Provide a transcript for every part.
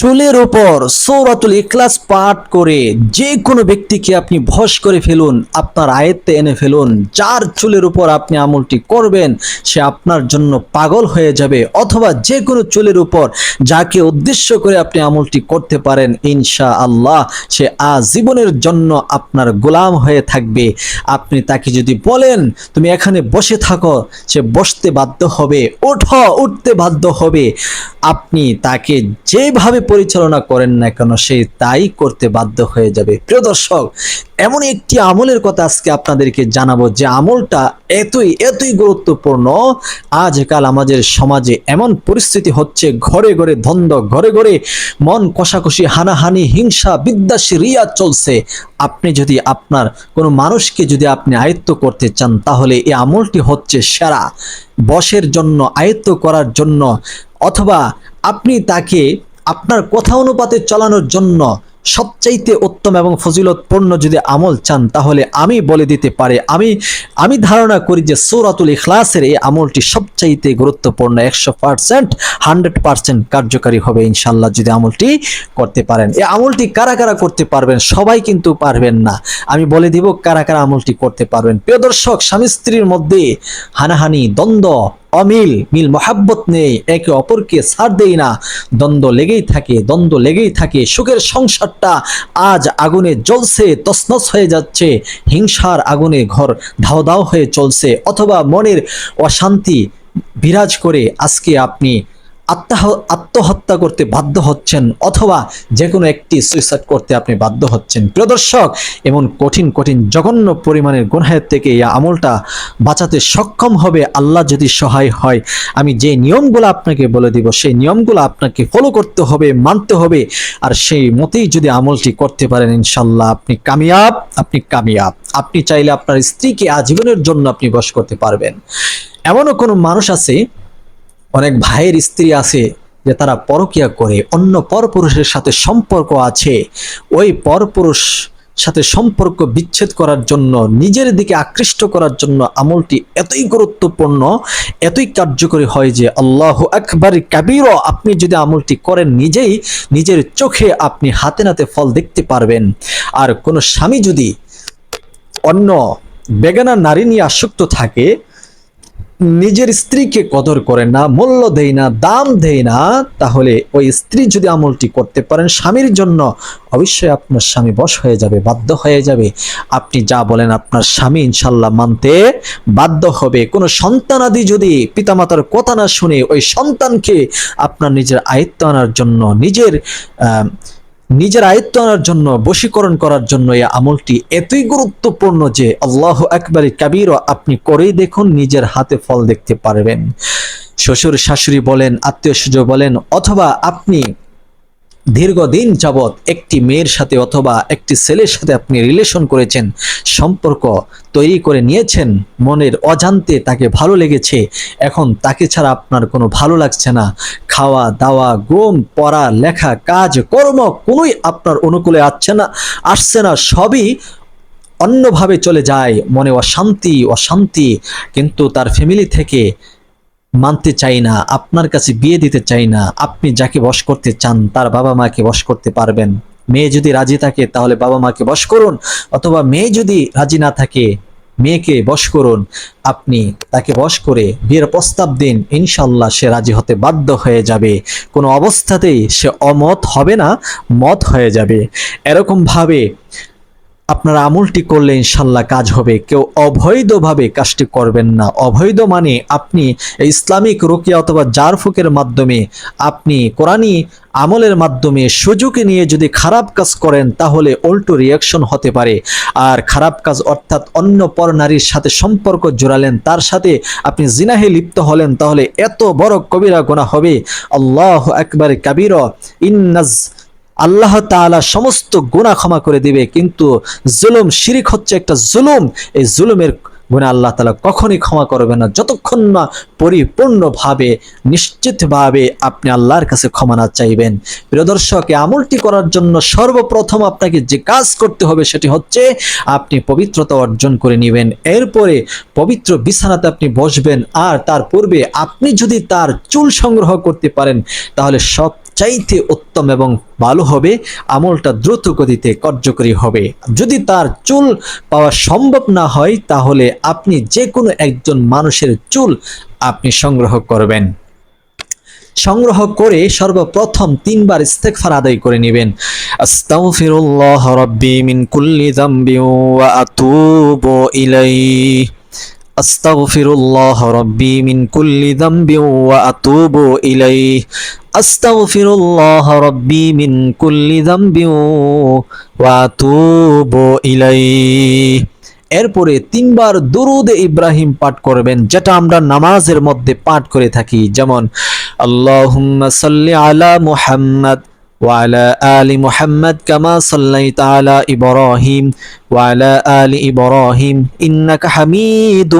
চুলের উপর সৌরাতুল ইখলাস পাঠ করে যে কোনো ব্যক্তিকে আপনি ভস করে ফেলুন, আপনার আয়ত্তে এনে ফেলুন, যার চুলের উপর আপনি আমলটি করবেন, সে আপনার জন্য পাগল হয়ে যাবে, অথবা যে কোনো চুলের উপর যাকে উদ্দেশ্য করে আপনি আমলটি করতে পারেন ইনশা আল্লাহ সে আজীবনের জন্য আপনার গোলাম হয়ে থাকবে। আপনি তাকে যদি বলেন, তুমি এখানে বসে থাকো সে বসতে বাধ্য হবে, ওঠো, উঠতে বাধ্য হবে। আপনি তাকে যেভাবে পরিচালনা করেন না কেন, সে তাই করতে বাধ্য হয়ে যাবে। প্রিয় দর্শক, এমন একটি আমলের কথা আজকে আপনাদেরকে জানাব যে আমলটা এতই এতই গুরুত্বপূর্ণ। আজকাল আমাদের সমাজে এমন পরিস্থিতি হচ্ছে, ঘরে ঘরে দ্বন্দ্ব ঘরে ঘরে মন কষাকষি, হানাহানি, হিংসা বিদ্যাসী রিয়া চলছে। আপনি যদি আপনার কোনো মানুষকে যদি আপনি আয়ত্ত করতে চান, তাহলে এই আমলটি হচ্ছে সেরা। বসের জন্য, আয়ত্ত করার জন্য, অথবা আপনি তাকে আপনার কথা অনুপাতে চালানোর জন্য সবচাইতে উত্তম এবং ফজিলতপূর্ণ যদি আমল চান, তাহলে আমি বলে দিতে পারে, আমি আমি ধারণা করি যে সৌরাতুল ইখলাসের এই আমলটি সবচাইতে গুরুত্বপূর্ণ, একশো পার্সেন্ট, হান্ড্রেড পার্সেন্ট কার্যকারী হবে ইনশাল্লাহ যদি আমলটি করতে পারেন। এই আমলটি কারা কারা করতে পারবেন সবাই কিন্তু পারবেন না। আমি বলে দিব কারা কারা আমলটি করতে পারবেন। প্রিয় দর্শক, স্বামী স্ত্রীর মধ্যে হানাহানি, দ্বন্দ্ব অমিল, মিল মহাব্বত নেই, একে অপরকে ছাড় দেই না। দ্বন্দ্ব লেগেই থাকে, দ্বন্দ্ব লেগেই থাকে। সুখের সংসারটা আজ আগুনে জ্বলছে তসনস হয়ে যাচ্ছে। হিংসার আগুনে ঘর ধাও ধাও হয়ে চলছে। অথবা মনের অশান্তি বিরাজ করে আজকে আপনি আত্মাহ, আত্মহত্যা করতে বাধ্য হচ্ছেন অথবা যে কোনো একটি সুইসাইড করতে আপনি বাধ্য হচ্ছেন। প্রিয় দর্শক, এমন কঠিন কঠিন, জঘন্য পরিমাণের গুনহায়ের থেকে এই আমলটা বাঁচাতে সক্ষম হবে আল্লাহ যদি সহায় হয়। আমি যে নিয়মগুলো আপনাকে বলে দিব, সেই নিয়মগুলো আপনাকে ফলো করতে হবে, মানতে হবে, আর সেই মতেই যদি আমলটি করতে পারেন ইনশাল্লাহ আপনি কামিয়াব আপনি কামিয়াব। আপনি চাইলে আপনার স্ত্রীকে আজীবনের জন্য আপনি বশ করতে পারবেন। এমনও কোনো মানুষ আছে অনেক ভাইয়ের স্ত্রী আছে যে তারা পরকিয়া করে, অন্য পরপুরুষের সাথে সম্পর্ক আছে। ওই পরপুরুষ সাথে সম্পর্ক বিচ্ছেদ করার জন্য, নিজের দিকে আকৃষ্ট করার জন্য আমলটি এতই গুরুত্বপূর্ণ, এতই কার্যকরী হয় যে আল্লাহ আকবার কাবিরও আপনি যদি আমলটি করেন নিজেই, নিজের চোখে আপনি হাতে নাতে ফল দেখতে পারবেন। আর কোনো স্বামী যদি অন্য বেগানা নারী নিয়ে আসক্ত থাকে নিজের স্ত্রীকে কদর করে না, মূল্য দেয় না, দাম দেয় না, তাহলে ওই স্ত্রী যদি আমলটি করতে পারেন স্বামীর জন্য, অবশ্যই আপনার স্বামী বশ হয়ে যাবে, বাধ্য হয়ে যাবে। আপনি যা বলেন আপনার স্বামী ইনশাল্লাহ মানতে বাধ্য হবে। কোনো সন্তানাদি যদি পিতামাতার কথা না শুনে ওই সন্তানকে আপনার নিজের আয়ত্ত আনার জন্য, নিজের নিজের আয়ত্ত আনার জন্য, বশীকরণ করার জন্য এই আমলটি এতই গুরুত্বপূর্ণ যে আল্লাহ একবারে কাবির আপনি করেই দেখুন, নিজের হাতে ফল দেখতে পারবেন। শ্বশুর শাশুড়ি বলেন, আত্মীয় স্বজন বলেন, অথবা আপনি দীর্ঘদিন যাবৎ একটি মেয়ের সাথে অথবা একটি ছেলের সাথে আপনি রিলেশন করেছেন, সম্পর্ক তৈরি করে নিয়েছেন, মনের অজান্তে তাকে ভালো লেগেছে, এখন তাকে ছাড়া আপনার কোনো ভালো লাগছে না। খাওয়া, দাওয়া, ঘুম, পড়া, লেখা, কাজ, কর্ম কোনোই আপনার অনুকূলে আসছে না আসছে না, সবই অন্যভাবে চলে যায়, মনে অশান্তি অশান্তি। কিন্তু তার ফ্যামিলি থেকে মানতে চাই না, আপনার কাছে বিয়ে দিতে চাই না, আপনি যাকে বশ করতে চান তার বাবা মাকে বশ করতে পারবেন। মেয়ে যদি রাজি থাকে তাহলে বাবা মাকে বশ করুন, অথবা মেয়ে যদি রাজি না থাকে, মেয়েকে বশ করুন। আপনি তাকে বশ করে বিয়ের প্রস্তাব দিন ইনশাল্লাহ সে রাজি হতে বাধ্য হয়ে যাবে। কোনো অবস্থাতেই সে অমত হবে না, মত হয়ে যাবে। এরকমভাবে আপনার আমলটি করলে ইনশাল্লাহ কাজ হবে। কেউ অবৈধভাবে কাজটি করবেন না। অবৈধ মানে আপনি ইসলামিক রুকিয়া অথবা জারফুকের মাধ্যমে আপনি কোরআনী আমলের মাধ্যমে সুযোগে নিয়ে যদি খারাপ কাজ করেন, তাহলে উল্টো রিয়াকশন হতে পারে। আর খারাপ কাজ অর্থাৎ অন্য পর নারীর সাথে সম্পর্ক জোড়ালেন, তার সাথে আপনি জিনাহে লিপ্ত হলেন, তাহলে এত বড় কবিরা গোনা হবে। আল্লাহ একবারে কাবির, ইন্নাজ আল্লাহ তাআলা সমস্ত গুনাহ ক্ষমা করে দিবে, কিন্তু জুলুম, শিরিক হচ্ছে একটা জুলুম। এই জুলুমের গুণা আল্লাহ তালা কখনই ক্ষমা করবে না। যতক্ষণ না পরিপূর্ণভাবে, নিশ্চিতভাবে আপনি আল্লাহর কাছে ক্ষমা না চাইবেন। প্রিয় দর্শক আমলটি করার জন্য সর্বপ্রথম আপনাকে যে কাজ করতে হবে সেটি হচ্ছে আপনি পবিত্রতা অর্জন করে নেবেন। এরপরে পবিত্র বিছানাতে আপনি বসবেন, আর তার পূর্বে আপনি যদি তার চুল সংগ্রহ করতে পারেন, তাহলে সব চাইতে উত্তম এবং ভালো হবে, আমলটা দ্রুত গতিতে কার্যকরী হবে। যদি তার চুল পাওয়া সম্ভব না হয়, তাহলে আপনি যে কোনো একজন মানুষের চুল আপনি সংগ্রহ করবেন। সংগ্রহ করে সর্বপ্রথম তিনবার ইস্তেগফার আদায় করে নেবেন। আস্তাগফিরুল্লাহ রাব্বি মিন কুল্লি যামবি ওয়া আতুবু ইলাইহি। আস্তাগফিরুল্লাহ রাব্বি মিন কুল্লি যামবি ওয়া আতুবু ইলাইহি। আস্তাগফিরুল্লাহ রাব্বি মিন কুল্লি যামবি ওয়া আতুবু ইলাইহি। এরপরে তিনবার দুরুদ ইব্রাহিম পাঠ করবেন, যেটা আমরা নামাজের মধ্যে পাঠ করে থাকি। যেমন, আল্লাহুম্মা সাল্লি আলা মুহাম্মদ وعلى آل محمد كما صليت على إبراهيم وعلى آل إبراهيم إنك حميد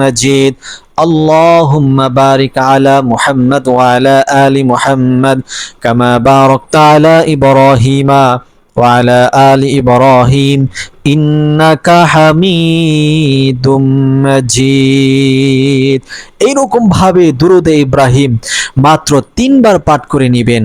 مجيد اللهم بارك على محمد وعلى آل محمد كما باركت على إبراهيم وعلى آل إبراهيم إنك حميد مجيد এইরকম ভাবে দুরুদে ইব্রাহিম মাত্র তিনবার পাঠ করে নেবেন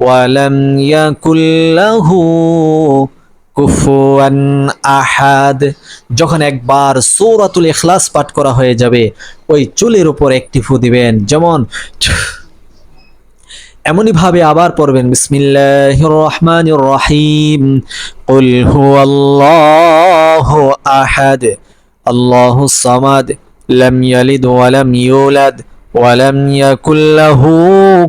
ولم يكن له কুফুয়ান আহাদ যখন একবার সূরাতুল ইখলাস পাঠ করা হয়ে যাবে ওই চুলের উপর একটি ফু দিবেন যেমন এমনই ভাবে আবার পড়বেন বিসমিল্লাহির রহমানির রহিম কুল হুয়াল্লাহু আহাদ আল্লাহুস সামাদ লাম ইয়ালিদ ওয়া লাম ইউলাদ ওয়ালাম ইয়াকুল্লাহু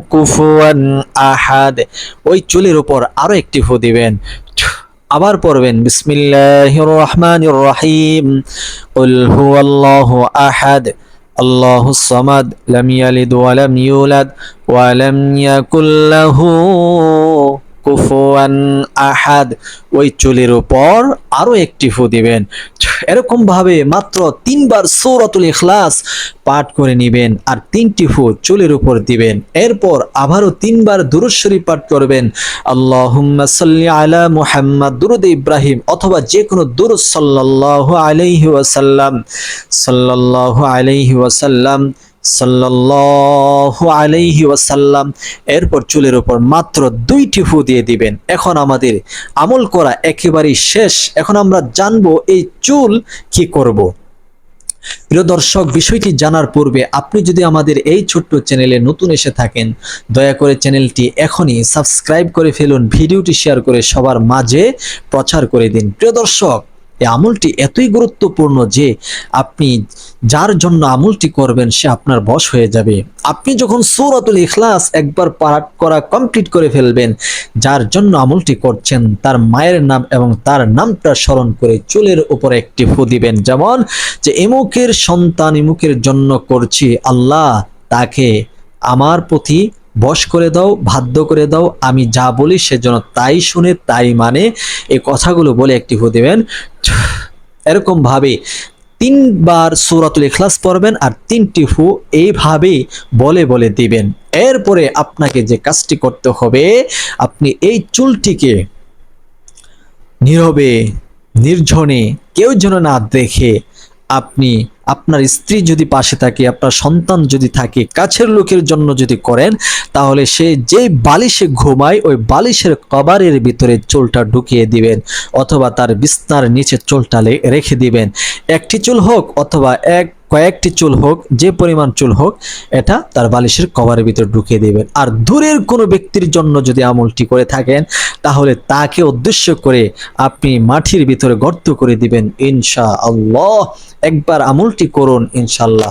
কুফুয়ান আহাদ। ওই চুলের উপর আরও একটি ফু দিবেন। আবার পড়বেন, বিসমিল্লাহির রহমানির রহিম। কুল হুয়াল্লাহু আহাদ। আল্লাহুস সামাদ, লাম ইয়ালিদ ওয়া লাম ইউলাদ। ওয়া লাম ইয়াকুল লাহু কুফুয়ান আহাদ। ওই চুলের উপর আরও একটি ফু দিবেন। এরকম ভাবে মাত্র তিনবার সূরাতুল ইখলাস পাঠ করে নেবেন আর তিনটি ফু চুলের উপর দিবেন। এরপর আবারও তিনবার দুরূদ শরীফ পাঠ করবেন। আল্লাহুম্মা সাল্লি আলা মুহাম্মদ, দুরুদ ইব্রাহিম অথবা যে কোনো দুরুদ সাল্লাল্লাহু আলাইহি ওয়াসাল্লাম। সাল্লাল্লাহু আলাইহি ওয়াসাল্লাম। সাল্লাল্লাহু আলাইহি ওয়াসাল্লাম এরপর চুলের উপর মাত্র দুইটি ফু দিয়ে দিবেন। এখন আমাদের আমল করা একেবারেই শেষ। এখন আমরা জানব এই চুল কি করব। প্রিয় দর্শক, বিষয়টি জানার পূর্বে আপনি যদি আমাদের এই ছোট্ট চ্যানেলে নতুন এসে থাকেন, দয়া করে চ্যানেলটি এখনই সাবস্ক্রাইব করে ফেলুন, ভিডিওটি শেয়ার করে সবার মাঝে প্রচার করে দিন। প্রিয় দর্শক এই আমলটি এতই গুরুত্বপূর্ণ যে আপনি যার জন্য আমলটি করবেন, সে আপনার বশ হয়ে যাবে। আপনি যখন সূরাতুল ইখলাস একবার পাঠ করা কমপ্লিট করে ফেলবেন, যার জন্য আমলটি করছেন, তার মায়ের নাম এবং তার নামটা স্মরণ করে চুলের উপরে একটি ফু দিবেন। যেমন যে, এমুকের সন্তান এমুকের জন্য করছি, আল্লাহ তাকে আমার প্রতি বশ করে দাও, বাধ্য করে দাও, আমি যা বলি সেজন্য তাই শুনে, তাই মানে। এই কথাগুলো বলে একটি ফু দেবেন। এরকম ভাবে তিনবার সূরাতুল ইখলাস পড়বেন আর তিনটি ফু এইভাবে বলে বলে দিবেন। এরপরে আপনাকে যে কাজটি করতে হবে, আপনি এই চুলটিকে নীরবে নির্জনে কেউ যেন না দেখে আপনি, আপনার স্ত্রী যদি পাশে থাকে, আপনার সন্তান যদি থাকে, কাছের লোকের জন্য যদি করেন, তাহলে সে যে বালিশে ঘুমায়, ওই বালিশের কভারের ভিতরে চুলটা ঢুকিয়ে দিবেন অথবা তার বিস্তার নিচে চুলটা রেখে দিবেন। একটি চুল হোক অথবা এক কয়েকটি চুল হোক, যে পরিমাণ চুল হোক, এটা তার বালিশের কভারের ভিতরে ঢুকিয়ে দেবেন আর দূরের কোনো ব্যক্তির জন্য যদি আমলটি করে থাকেন, তাহলে তাকে উদ্দেশ্য করে আপনি মাটির ভিতরে গর্ত করে দিবেন ইনশা আল্লাহ একবার আমলটি করুন ইনশাল্লাহ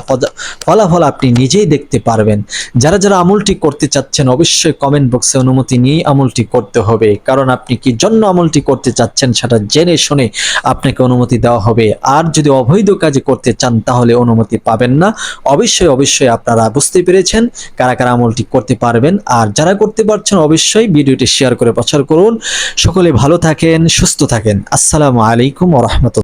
ফলাফল আপনি নিজেই দেখতে পারবেন। যারা যারা আমলটি করতে চাচ্ছেন, অবশ্যই কমেন্ট বক্সে অনুমতি নিয়েই আমলটি করতে হবে। কারণ আপনি কি জন্য আমলটি করতে চাচ্ছেন, সেটা জেনে শুনে আপনাকে অনুমতি দেওয়া হবে। আর যদি অবৈধ কাজে করতে চান, তাহলে অনুমতি অনুমতি পাবেন না। অবশ্যই অবশ্যই আপনারা বুঝতে পেরেছেন কারা কারা আমলটি করতে পারবেন। আর যারা করতে পারছেন, অবশ্যই ভিডিওটি শেয়ার করে প্রচার করুন। সকলে ভালো থাকেন, সুস্থ থাকেন। আসসালামু আলাইকুম ওরহমতুল্লাহ